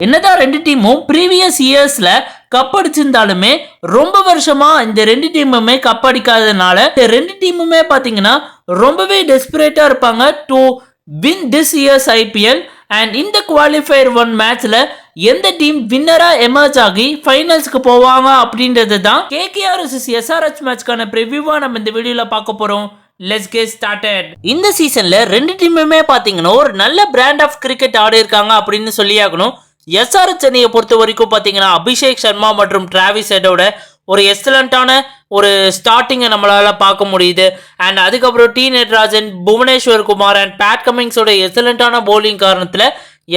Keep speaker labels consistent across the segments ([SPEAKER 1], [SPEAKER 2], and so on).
[SPEAKER 1] என்னதான் ரெண்டு டீமும் ப்ரீவியஸ் இயர்ஸ்ல கப் அடிச்சிருந்தாலுமே ரொம்ப வருஷமா இந்த ரெண்டு டீமுமே கப் அடிக்காததுனால இந்த ரெண்டு டீமுமே பாத்தீங்கன்னா ரொம்பவே டெஸ்பரேட்டா இருப்பாங்க to win this year's IPL and இந்த குவாலிஃபயர் ஒன் மேட்ச்ல எந்த டீம் வின்னரா எமர்ஜ் ஆகி ஃபைனல்ஸ்க்கு போவாங்க அப்படின்றது தான் கேகேஆர் எஸ்ஆர்எச் மேட்ச்க்கான ப்ரிவியூவா நம்ம இந்த வீடியோல பார்க்க போறோம். லெட்ஸ் கெட் ஸ்டார்டட் இந்த சீசன்ல ரெண்டு டீமுமே பாத்தீங்கன்னா ஒரு நல்ல பிராண்ட் ஆஃப் கிரிக்கெட் ஆடி இருக்காங்க அப்படின்னு சொல்லியாகணும் எஸ்ஆர்எச் சென்னையை பொறுத்த வரைக்கும் பார்த்தீங்கன்னா அபிஷேக் சர்மா மற்றும் டிராவிஸ் ஹெட்டோட ஒரு எக்ஸலண்ட்டான ஒரு ஸ்டார்டிங்கை நம்மளால் பார்க்க முடியுது. அண்ட் அதுக்கப்புறம் T Natarajan Bhuvneshwar Kumar and Pat கமிங்ஸோட எக்ஸலண்ட்டான போலிங் காரணத்தில்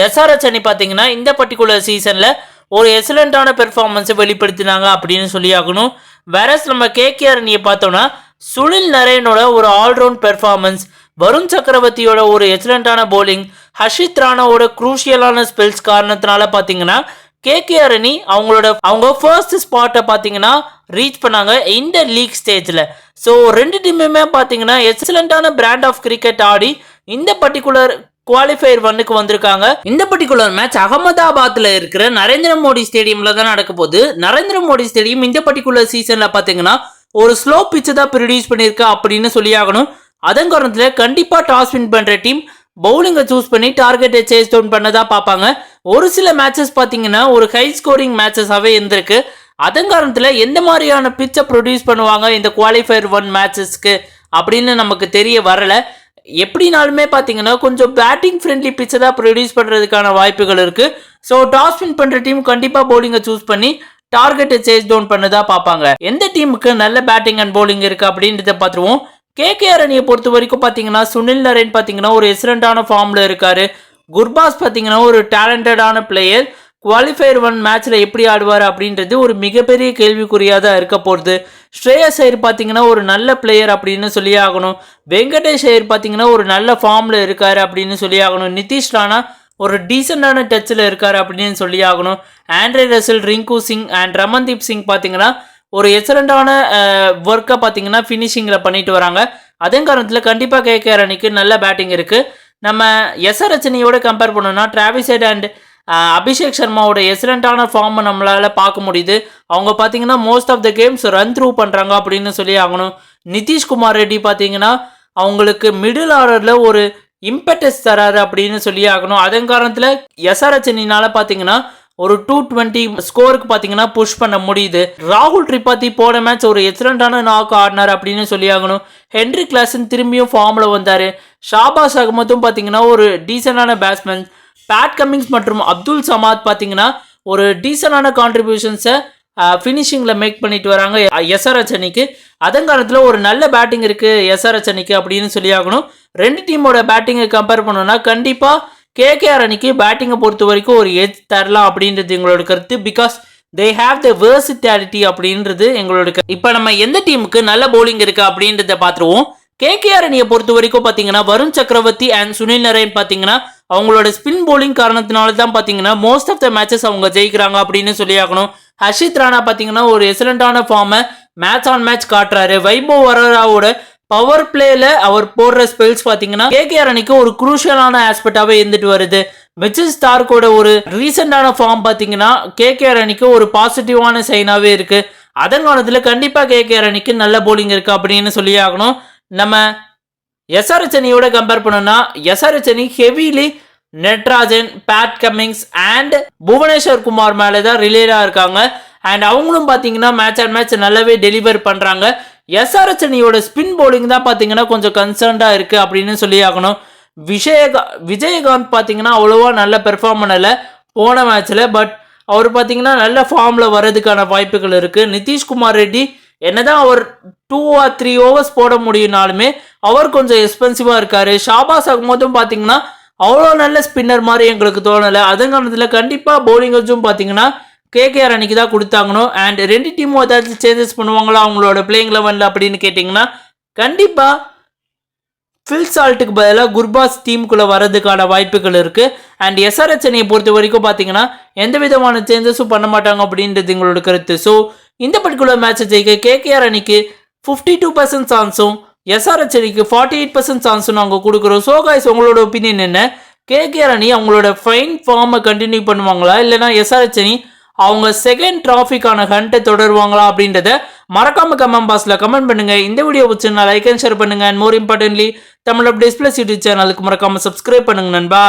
[SPEAKER 1] எஸ்ஆர்எஸ் அணி பார்த்தீங்கன்னா இந்த பர்டிகுலர் சீசனில் ஒரு எக்ஸலண்ட்டான பெர்ஃபார்மன்ஸை வெளிப்படுத்தினாங்க அப்படின்னு சொல்லியாகணும் வேறஸ் நம்ம கேகேஆர் அணியை பார்த்தோம்னா சுனில் நரேனோட ஒரு ஆல்ரவுண்ட் பெர்ஃபார்மன்ஸ் வருண் சக்கரவர்த்தியோட ஒரு எக்ஸலண்டான போலிங் ஹர்ஷித் ராணாவோட குரூஷியலான ஸ்பெல்ஸ் காரணத்தினால பார்த்தீங்கன்னா கேகேஆர் அணி அவங்களோட அவங்க ஃபர்ஸ்ட் ஸ்பாட்டை பார்த்தீங்கன்னா ரீச் பண்ணாங்க இந்த லீக் ஸ்டேஜில் ஸோ ரெண்டு டீமுமே பார்த்தீங்கன்னா எக்ஸலண்ட்டான பிராண்ட் ஆஃப் கிரிக்கெட் ஆடி இந்த பர்டிகுலர் குவாலிஃபயர் ஒன்னுக்கு வந்திருக்காங்க. இந்த பர்டிகுலர் மேட்ச் அகமதாபாத்தில் இருக்கிற நரேந்திர மோடி ஸ்டேடியம்ல தான் நடக்க போகுது. நரேந்திர மோடி ஸ்டேடியம் இந்த பர்டிகுலர் சீசன்ல பார்த்தீங்கன்னா ஒரு ஸ்லோ பிச்சு தான் ப்ரொடியூஸ் பண்ணியிருக்கா அப்படின்னு சொல்லியாகணும். ஆகணும் அதன் காரணத்தில் கண்டிப்பாக டாஸ் வின் பண்ணுற டீம் பவுலிங்கை சூஸ் பண்ணி டார்கெட்டை சேஸ் டவுன் பண்ணதா பார்ப்பாங்க. ஒரு சில மேட்சஸ் பார்த்தீங்கன்னா ஒரு ஹை ஸ்கோரிங் மேட்சஸாகவே இருந்திருக்கு. அதன் காரணத்தில் எந்த மாதிரியான பிச்சை ப்ரொடியூஸ் பண்ணுவாங்க இந்த குவாலிஃபயர் ஒன் மேட்சஸ்க்கு அப்படின்னு நமக்கு தெரிய வரலை. எப்படினாலுமே பார்த்தீங்கன்னா கொஞ்சம் பேட்டிங் ஃப்ரெண்ட்லி பிச்சை தான் ப்ரொடியூஸ் பண்ணுறதுக்கான வாய்ப்புகள் இருக்குது ஸோ டாஸ் வின் பண்ணுற டீம் கண்டிப்பாக பவுலிங்கை சூஸ் பண்ணி டார்கெட்டை சேஸ் டவுன் பண்ணதாக பார்ப்பாங்க. எந்த டீமுக்கு நல்ல பேட்டிங் அண்ட் பவுலிங் இருக்குது அப்படின்றத பார்த்துருவோம். கேகேஆர் அணியை பொறுத்த வரைக்கும் பார்த்தீங்கன்னா சுனில் நரேன் பார்த்தீங்கன்னா ஒரு எக்ஸலண்டான ஃபார்மில் இருக்கார். குர்பாஸ் பார்த்தீங்கன்னா ஒரு டேலண்டடான பிளேயர் குவாலிஃபயர் ஒன் மேட்ச்சில் எப்படி ஆடுவார் அப்படின்றது ஒரு மிகப்பெரிய கேள்விக்குறியாக தான் இருக்க போகிறது ஸ்ரேயஸ் ஐயர் பார்த்தீங்கன்னா ஒரு நல்ல பிளேயர் அப்படின்னு சொல்லி ஆகணும். வெங்கடேஷ் ஐயர் பார்த்தீங்கன்னா ஒரு நல்ல ஃபார்மில் இருக்கார் அப்படின்னு சொல்லி ஆகணும். நிதிஷ் ராணா ஒரு டீசெண்டான டச்சில் இருக்கார் அப்படின்னு சொல்லி ஆகணும். Andre Russell Rinku Singh and Ramandeep Singh பார்த்தீங்கன்னா ஒரு எக்ஸலண்டான ஒர்க்கை பார்த்தீங்கன்னா ஃபினிஷிங்கில் பண்ணிட்டு வராங்க. அதே காரணத்தில் கண்டிப்பாக கேகேஆர் அணிக்கு நல்ல பேட்டிங் இருக்குது நம்ம எஸ்ஆர் அணியோட கம்பேர் பண்ணோம்னா டிராவிசைட் அண்ட் அபிஷேக் சர்மாவோட எக்ஸலண்ட்டான ஃபார்மை நம்மளால் பார்க்க முடியுது. அவங்க பார்த்தீங்கன்னா most of the games run through பண்ணுறாங்க அப்படின்னு சொல்லி ஆகணும். நிதிஷ்குமார் ரெட்டி பார்த்தீங்கன்னா அவங்களுக்கு மிடில் ஆர்டரில் ஒரு இம்பெட்டஸ் தராரு அப்படின்னு சொல்லி ஆகணும். அதன் காரணத்தில் எஸ்ஆர் அணினால பார்த்தீங்கன்னா ஒரு டூ டுவெண்ட்டி ஸ்கோருக்கு பார்த்தீங்கன்னா புஷ் பண்ண முடியுது. ராகுல் ட்ரிபாத்தி போன மேட்ச் ஒரு எக்ஸலண்டான நாக் ஆடினார் அப்படின்னு சொல்லி ஆகணும் ஹென்ரி கிளாசன் திரும்பியும் ஃபார்மில் வந்தார். ஷாபாஸ் அகமதும் பார்த்தீங்கன்னா ஒரு டீசெண்டான பேட்ஸ்மேன் பேட் கமிங்ஸ் மற்றும் அப்துல் சமாத் பார்த்தீங்கன்னா ஒரு டீசெண்டான கான்ட்ரிபியூஷன்ஸை ஃபினிஷிங்கில் மேக் பண்ணிட்டு வராங்க எஸ்ஆர்எச் அச்சனிக்கு. அதன் காலத்தில் ஒரு நல்ல பேட்டிங் இருக்குது எஸ்ஆர்எச் அச்சனிக்கு அப்படின்னு சொல்லி ஆகணும் ரெண்டு டீமோட பேட்டிங்கை கம்பேர் பண்ணோன்னா கண்டிப்பாக கேகேஆர் அணிக்கு பேட்டிங்கை பொறுத்த வரைக்கும் ஒரு எஜ் தரலாம் அப்படின்றது எங்களோட கருத்து. Because they have the versatility அப்படின்றது எங்களோட கருத்து. இப்போ நம்ம எந்த டீமுக்கு நல்ல போலிங் இருக்குது அப்படின்றத பார்த்துருவோம். கேகேஆர் அணியை பொறுத்த வரைக்கும் பார்த்தீங்கன்னா வருண் சக்கரவர்த்தி அண்ட் சுனில் நரேன் பார்த்தீங்கன்னா அவங்களோட ஸ்பின் போலிங் காரணத்தினால தான் பார்த்தீங்கன்னா மோஸ்ட் ஆஃப் த மேட்சஸ் அவங்க ஜெயிக்கிறாங்க அப்படின்னு சொல்லி ஆகணும். ஹர்ஷித் ராணா பார்த்தீங்கன்னா ஒரு எக்ஸலண்டான ஃபார்மை மேட்ச் ஆன் மேட்ச் காட்டுறாரு. வைபவ் வரராவோட பவர் பிளேல அவர் போடுற ஸ்பெல்ஸ் பாத்தீங்கன்னா கேகேஆர் அணிக்கு ஒரு குரூஷியலான ஆஸ்பெக்டாவே இருந்துட்டு வருது. மிச்சில் ஸ்டார்க்கோட ஒரு ரீசெண்டான ஃபார்ம் பார்த்தீங்கன்னா கேகேஆர் அணிக்கு ஒரு பாசிட்டிவான சைனாகவே இருக்கு. அதன் காலத்தில் கண்டிப்பாக கேகேஆர் அணிக்கு நல்ல போலிங் இருக்கு அப்படின்னு சொல்லி ஆகணும். நம்ம எஸ்ஆர்எச் அணியோட கம்பேர் பண்ணோம்னா எஸ்ஆர்எச் அணி heavily Natarajan Pat Cummins and Bhuvneshwar Kumar மேலே தான் ரிலேடாக இருக்காங்க. அண்ட் அவங்களும் பார்த்தீங்கன்னா மேட்ச் அண்ட் மேட்ச் நல்லாவே டெலிவர் பண்ணுறாங்க எஸ்ஆர்எச் அணியோட ஸ்பின் போலிங் தான் பார்த்தீங்கன்னா கொஞ்சம் கன்சர்ன்டாக இருக்குது அப்படின்னு சொல்லி ஆகணும். விஜயகா விஜயகாந்த் பார்த்தீங்கன்னா அவ்வளோவா நல்ல பெர்ஃபார்ம் பண்ணலை போன மேட்ச்சில் பட் அவர் பார்த்தீங்கன்னா நல்ல ஃபார்மில் வர்றதுக்கான வாய்ப்புகள் இருக்குது நிதிஷ்குமார் ரெட்டி என்னதான் அவர் டூ ஆர் த்ரீ ஓவர்ஸ் போட முடியும்னாலுமே அவர் கொஞ்சம் எக்ஸ்பென்சிவாக இருக்கார். ஷாபாஸ் அகமதும் பார்த்தீங்கன்னா அவ்வளோ நல்ல ஸ்பின்னர் மாதிரி எங்களுக்கு தோணலை. அதன் காரணத்தில் கண்டிப்பாக பவுலிங்கர்ஸும் பார்த்தீங்கன்னா கேகேஆர் அன்னைக்கு தான் கொடுத்தாங்கணும் அண்ட் ரெண்டு டீமும் ஏதாச்சும் சேஞ்சஸ் பண்ணுவாங்களா? அவங்களோட பிளேயிங் லெவனில் அப்படின்னு கேட்டிங்கன்னா கண்டிப்பாக ஃபில் சால்ட்டுக்கு பதிலாக குர்பாஸ் டீமுக்குள்ளே வரதுக்கான வாய்ப்புகள் இருக்குது அண்ட் எஸ்ஆர்எச் அணியை பொறுத்த வரைக்கும் பார்த்தீங்கன்னா எந்த விதமான சேஞ்சஸும் பண்ண மாட்டாங்க அப்படின்றது எங்களோட கருத்து. ஸோ இந்த பர்டிகுலர் மேட்சை ஜெயிக்க கேகேஆர் அணிக்கு ஃபிஃப்டி டூ பர்சன்ட் சான்ஸும் எஸ்ஆர்எச் அணிக்கு ஃபார்ட்டி எயிட் பர்சன்ட் சான்ஸும் நாங்கள் கொடுக்குறோம். ஸோ காய்ஸ் உங்களோட ஒப்பீனியன் என்ன? கேகேஆர் அணி அவங்களோட ஃபைன் ஃபார்மை கண்டினியூ பண்ணுவாங்களா? இல்லைனா எஸ்ஆர்எச் அணி அவங்க செகண்ட் டிராஃபிக்கான ஹண்ட்டை தொடருவாங்களா அப்படின்றத மறக்காம கமெண்ட் பாக்ஸில் கமெண்ட் பண்ணுங்க. இந்த வீடியோ பிடிச்சிருந்தா லைக் அண்ட் ஷேர் பண்ணுங்க. And more importantly Tamil updates plus YouTube சேனலுக்கு மறக்காம சப்ஸ்கிரைப் பண்ணுங்க நண்பா.